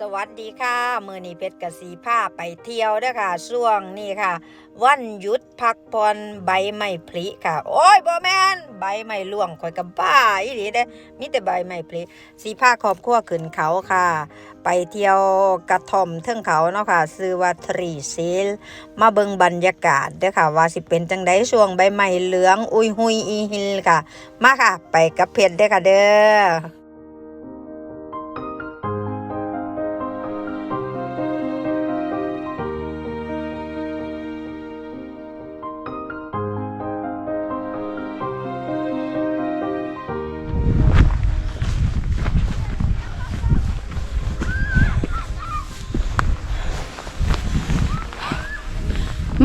สวัสดีค่ะ มือนี้เพชรกสีผ้าไปเที่ยวด้ค่ะ ช่วงนี้ค่ะ วันหยุดพักผ่อนใบไม้ผลิค่ะ โอ้ยบ่แมนใบไม้ร่วงข่อยกับบ้าอีหลีเด้มีแต่ใบไม้ผลิสีผ้าครอบครัวขึ้นเขาค่ะ ไปเที่ยวกระท่อมเทิงเขาเนาะค่ะซื้อว่าทรีซิลมาเบิ่งบรรยากาศเด้อค่ะ ว่าสิเป็นจังไดช่วงใบไม้เหลือง อุยหุยอีหิลค่ะ มาค่ะ ไปกับเพชรเด้อค่ะเด้อ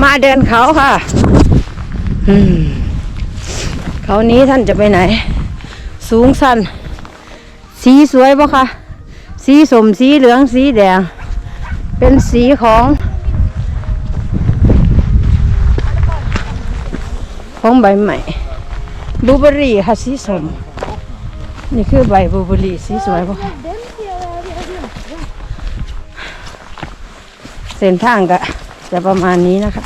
มาเดินเขาค่ะ อืม เขานี้ท่านจะไปไหน สูงสันสีสวยปะคะสีสมสีเหลืองสีแดง เป็นสีของ ของใบใหม่บูเบอรี่ค่ะสีสม นี่คือใบบูเบอรี่สีสวยปะคะเส้นทางก็จะประมาณนี้นะคะ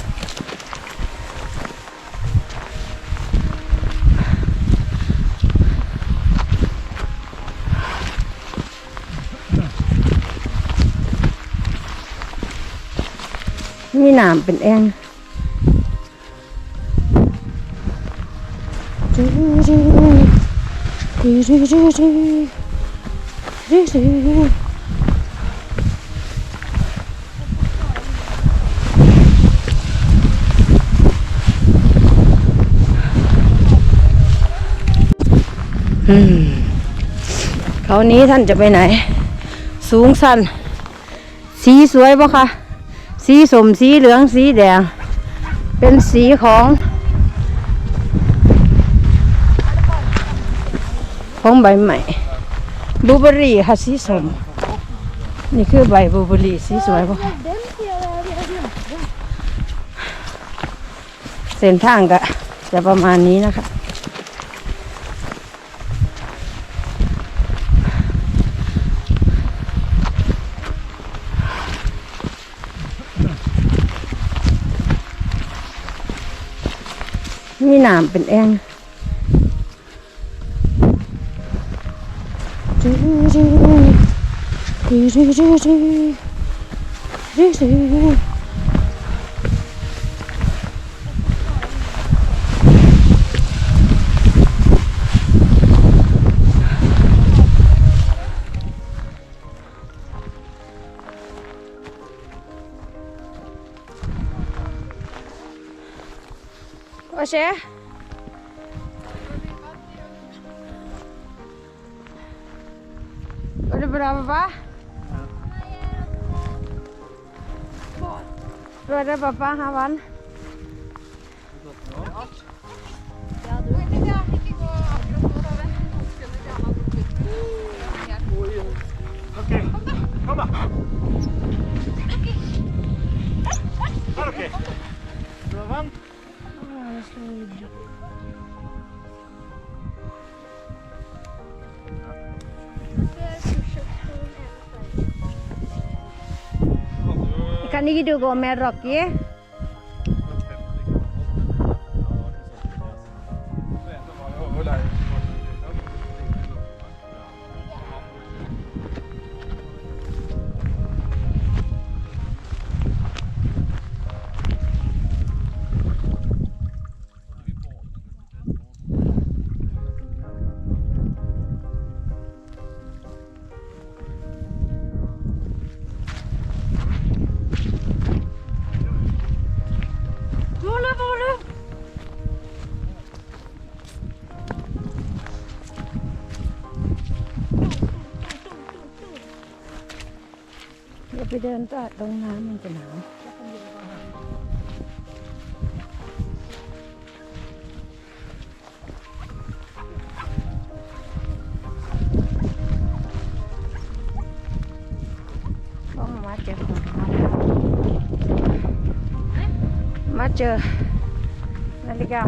มีหนามเป็นแองอืมเขานี้ท่านจะไปไหน สูงสัน สีสวยปะคะ สีสมสีเหลืองสีแดง เป็นสีของของใบใหม่บูเบอรี่ค่ะสีสม นี่คือใบบูเบอรี่สีสวยปะเส้นทางก็จะประมาณนี้นะคะ มี หนามเป็นแองโอ ya udah berapa pak? Lu ada bapak, Awan? Kan ini juga merok ya? เดินตะตรงน้ำมันจะหนาวต้องมาเจอของมาเจอนาฬิกา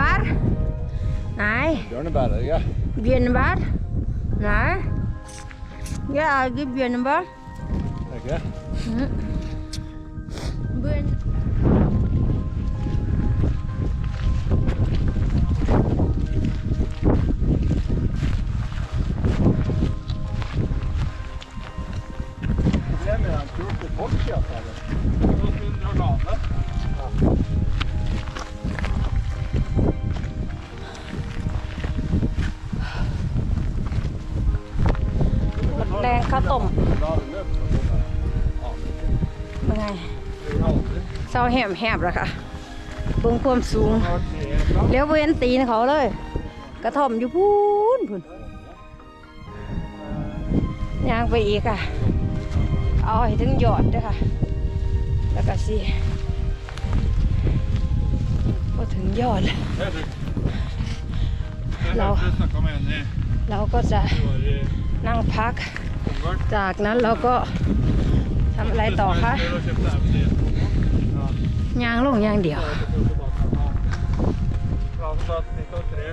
Bringebær? Nei. Bjørnebær, ja. Bjørnebær? Nei. Jeg er ikke bjørnebær. Er det ikke det? Bjørn... าแหบแหบแล้วค่ะเบิ่งความสูงเลี้ยวเว้นตีนเขาเลย กระท่อมอยู่พูนพูนยางไปอีกอะ เอาให้ถึงยอดด้วยค่ะ แล้วก็สิก็ถึงยอดแล้วเรา เราก็จะนั่งพัก จากนั้นเราก็ทำอะไรต่อคะ ย่างลงอย่างเดียว Planen sa at vi tar tre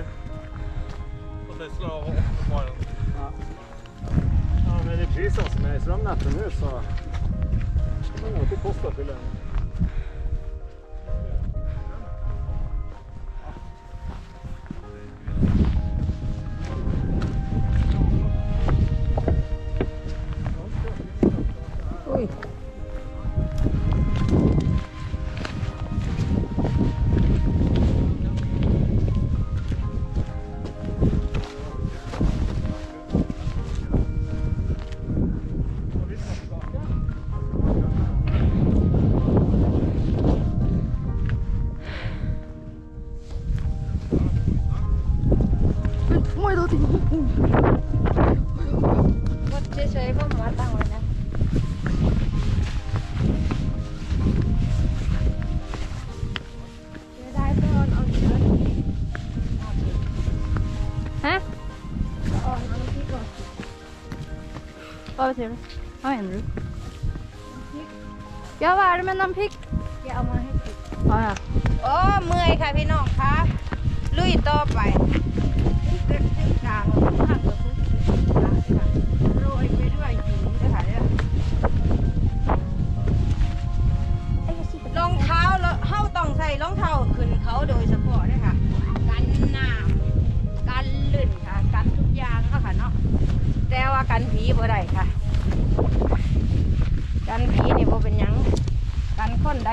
på Tesla og åtte på morgenen. Ja, med de prisene som er i strømnettet nå, så kan det ikke koste å fylle เอาไปเถอะเอาเห็นหรือเดี๋ยวว่ามันน้ำพริกเดี๋ยวเอามาให้กินอ๋อโอ้เมื่อยค่ะพี่น้องคะลุยต่อไปเส้นกลางมากกว่าทุกค่ะโรยไปด้วยหินนะคะเนี่ย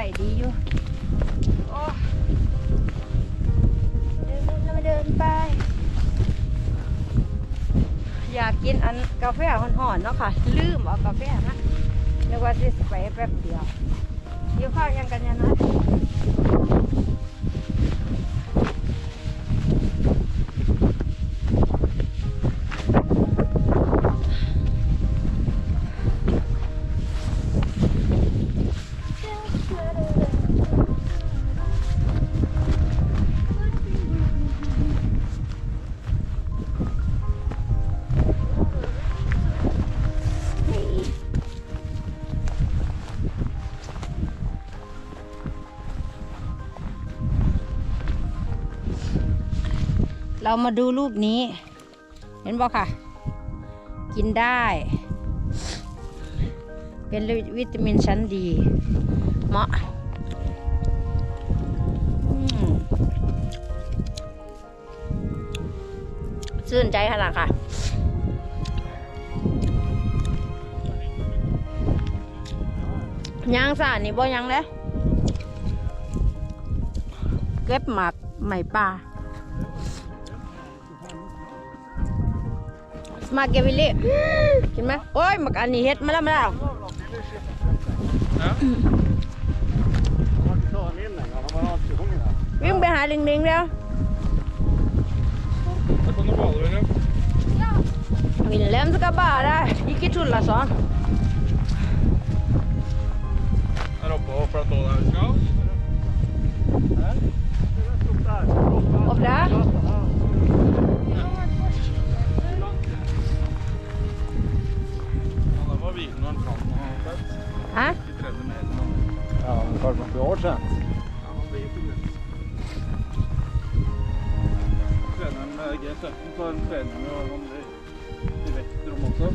ด้ดีอยู่โอ้เดินแล้วมาเดินไป อยากกินอันกาแฟห่อนๆเนาะค่ะ ลืมเอากาแฟนะเรียกว่าสิไปแป๊บเดียวเดี๋ยวข้าวยังกันยังนะ เรามาดูรูปนี้ เห็นบ่ค่ะ กินได้ เป็นวิตามินชั้นดี เหมาะอืมชื่นใจขนาดค่ะยังสานี่บ่ยังเลยเก็บหมากใหม่ป่า มาเกวิลลี่กินไหมโอ้ยหมักอันนี้เฮ็ดมาแล้วมาแล้ว Han har ikke tatt den inn engang. Han har alltid hunget der. วิ่งไปหาลิงลิงๆแล้ว Det kan du bade, William. วินเล่มสกาบ้าได้อีกกี่ทุนละสอง Her oppe og flatt over der vi skal. Her? Opp der. ออกแล้ว Ja, sett. ฮะ De tredje med. Ja, men kanskje man blir overtrent. Ja, han blir ikke sätten på en trening og om det i vektrom også.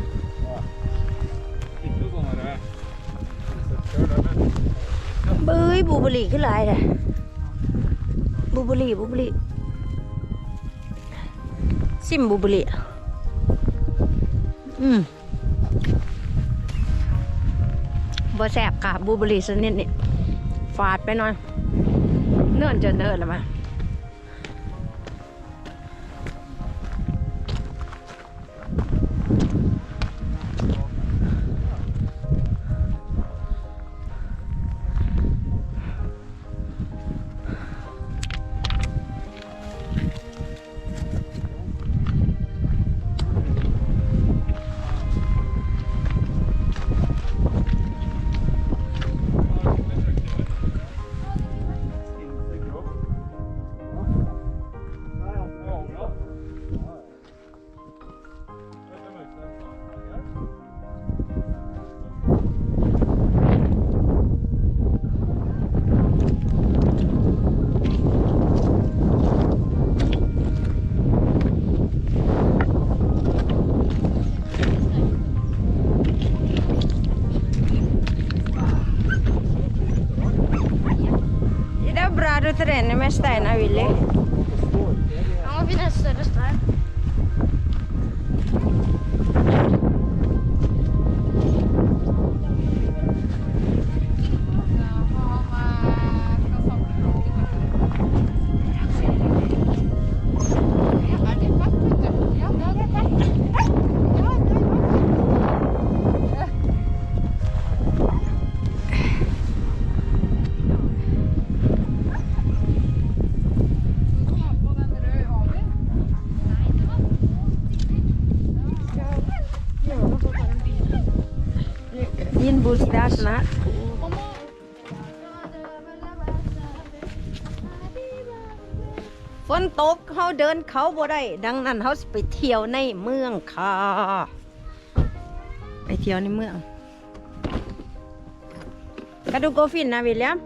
Ja. Ikke noe sånn herre Kjør der, men เบ้ยบูเบอรี่ขึ้นหลายเลยบูเบอรี่บูเบอรี่ซิมบูเบอรี่อืม บ่แสบค่ะบูเบอรี่สักนิดนี่ฝาดไปหน่อย เนื่อนจนเนิ่นแล้วมา मस्त आहे ना विले. Din bostad snart. ฝนตกเขาเดินเขาบ่ได้ ดังนั้นเขาไปเที่ยวในเมืองค่ะ ไปเที่ยวในเมืองกระดูกโกฟินนะวิลเลียม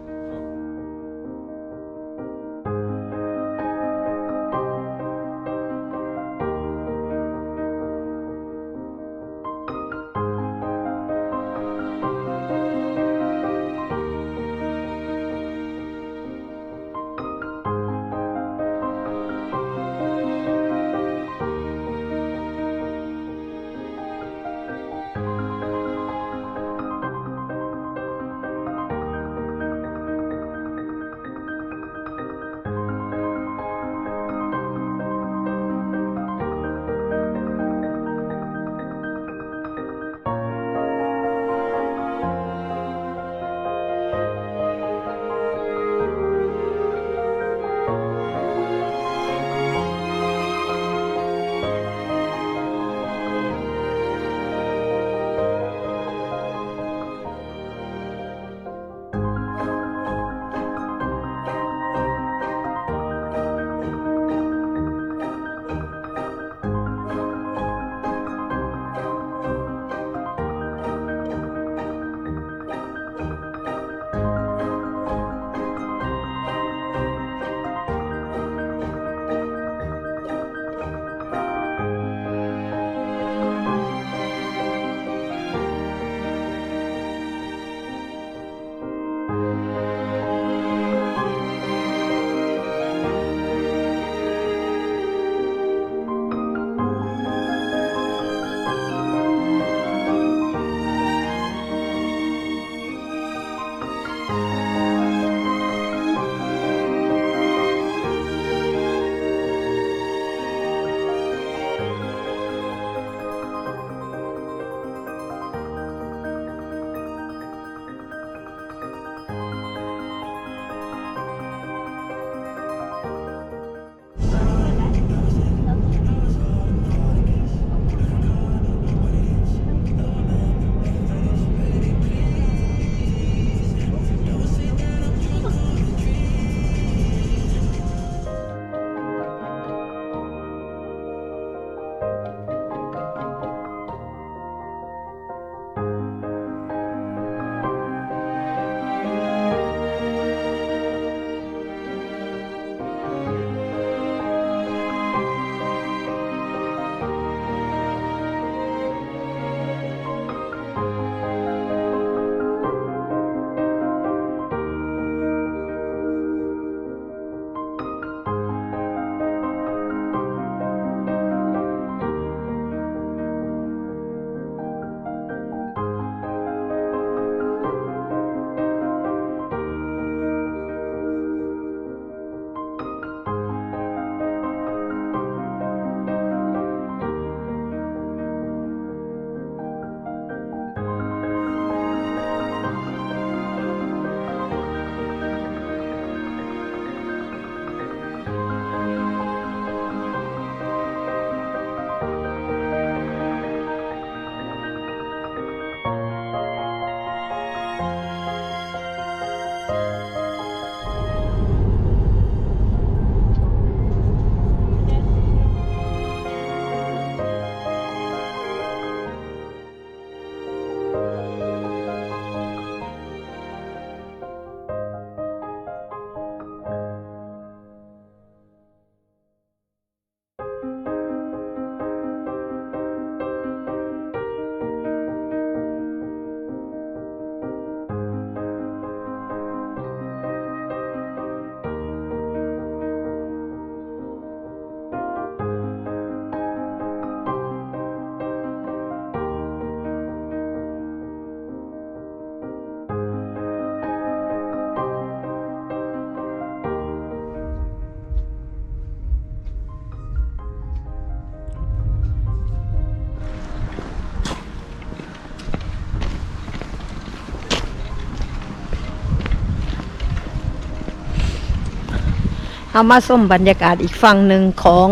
เอามาส้มบรรยากาศอีกฝั่งหนึ่งของ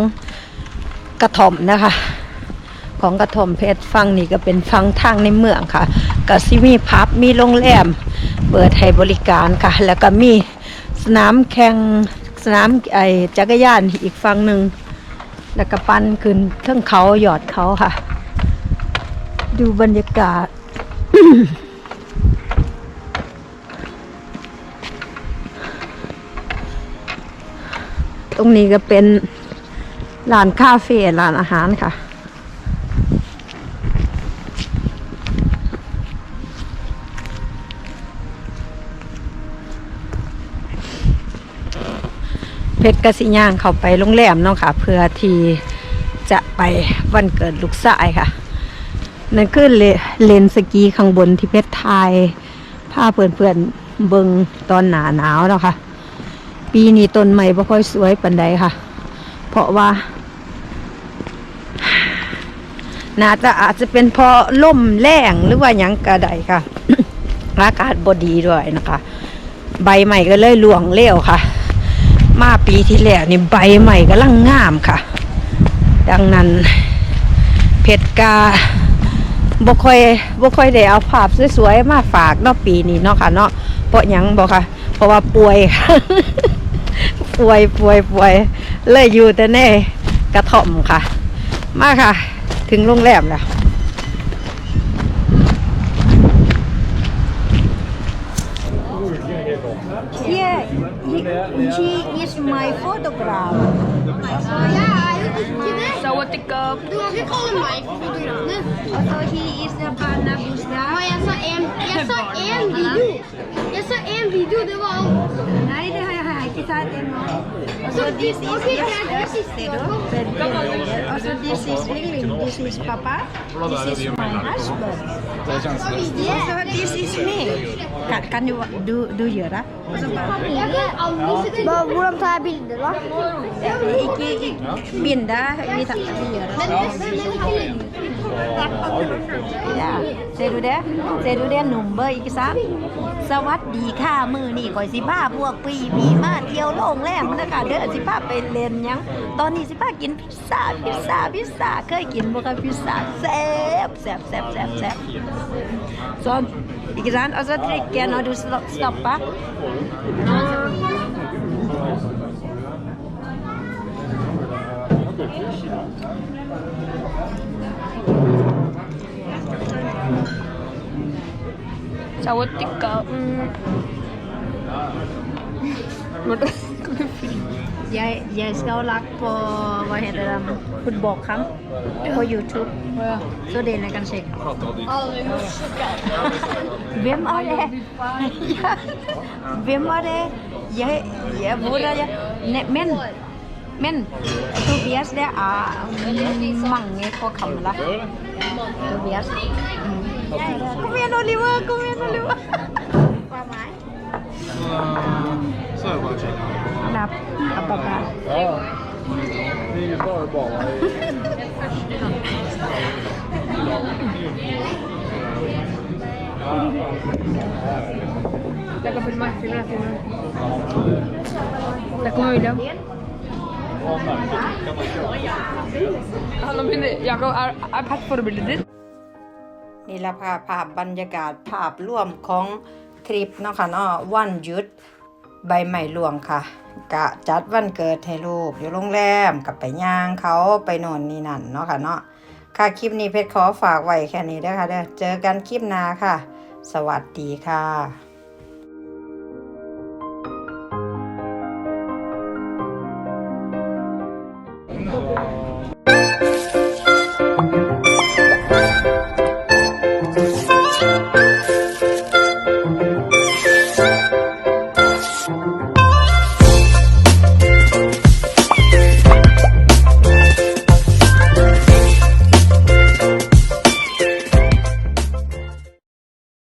กระท่อมนะคะ ของกระท่อมเพชรฝั่งนี้ก็เป็นฝั่งทางในเมืองค่ะก็สิมีพับมีโรงแรมเปิดให้บริการค่ะ แล้วก็มีสนามแข่งสนามไอจักรยานอีกฝั่งหนึ่งแล้วก็ปั้นขึ้นเทิงเขาหยอดเขาค่ะ ดูบรรยากาศ รงนี้ก็เป็นร้านคาเฟ่ร้านอาหารค่ะ เพชรกสิย่างเข้าไปโรงแรมเนาะค่ะ เพื่อที่จะไปวันเกิดลูกชายค่ะ นั่นคือเลเลนสกีข้างบนที่เพชรไทยพาเพื่อนๆเบิงตอนหนาหนาวเนาะค่ะ ปีนี้ต้นใหม่บ่ค่อยสวยปันใดค่ะ เพราะว่าน่าจะอาจจะเป็นเพราะลมแรงหรือว่ายังกระไดค่ะ อากาศบดีด้วยนะคะ ใบใหม่ก็เลยหลวงเลี้ยวค่ะ มาปีที่แล้วนี่ใบใหม่ก็ลังงามค่ะ ดังนั้น เพชรกาบ่ค่อยบ่ค่อยได้เอาภาพสวยๆมาฝากเนาะปีนี้เนาะค่ะเนาะเพราะยังบ่ค่ะ เพราะว่าป่วยค่ะ ป่วยป่วยป่วย เลยอยู่แต่ในกระท่อมค่ะ มาค่ะ ถึงโรงแรมแล้ว Yeah, she is my photograph. Så what the cup? Du kan ikke kalle meg fotografen. Also he is the partner Ja, jeg sa en, jeg sa en video. Jeg sa en video, det var alt. Nei, det har jeg ikke tatt ennå. Så Altså, this is ok, yes, det er det siste. yes, but, also, this is Lilling, this is Papa, this is my husband. Also, this is me. Kan, kan du, du, du gjøre? Altså, bare, Jeg kan anvise til Hvordan tar jeg bilder, da? ikke, ikke begynne, vi, tar, vi gjør det. Ja. Ser du det? Ser du det nummer, ikke sant? สวัสดีค่ะมือนี่ก่อยสิบ้าพวกปีมีมาเที่ยวโรงแรมนะคะเด้อสิบ้าไปเล่นหยัง ตอนนี้สิบ้ากินพิซซ่าพิซซ่าพิซซ่าเคยกินบ่คะพิซซ่าแซ่บแซ่บแซ่บแซ่บแซ่บ Så, ikke sant? Og så drikker jeg når du slo- stopper. Sawatika. Jeg, jeg skal lagt på, hva heter det, fotballkamp på YouTube. Så dere kan se. Hvem er det? Ja. Hvem er det? Jeg, jeg, hvor er jeg? Ne, men, men Tobias, det er mange på kamera. Tobias. Mm. Kom igjen, Oliver! Kom igjen, Oliver! Så är det bara att checka. Napp, apapa. Ja. Det är ju bara bara i... Jag kan filma, filma, filma. Där kommer videon. Han har min Jakob är iPad förebildet ditt. นี่ละค่ะภาพบรรยากาศภาพร่วมของ ทริปเนาะค่ะเนาะวันหยุดใบใหม่หลวงค่ะกะจัดวันเกิดให้ลูกอยู่โรงแรมกับไปย่างเขาไปนอนนี่นั่นเนาะค่ะเนาะค่ะคลิปนี้เพชรขอฝากไว้แค่นี้เด้อค่ะเด้อเจอกันคลิปหน้าค่ะ สวัสดีค่ะ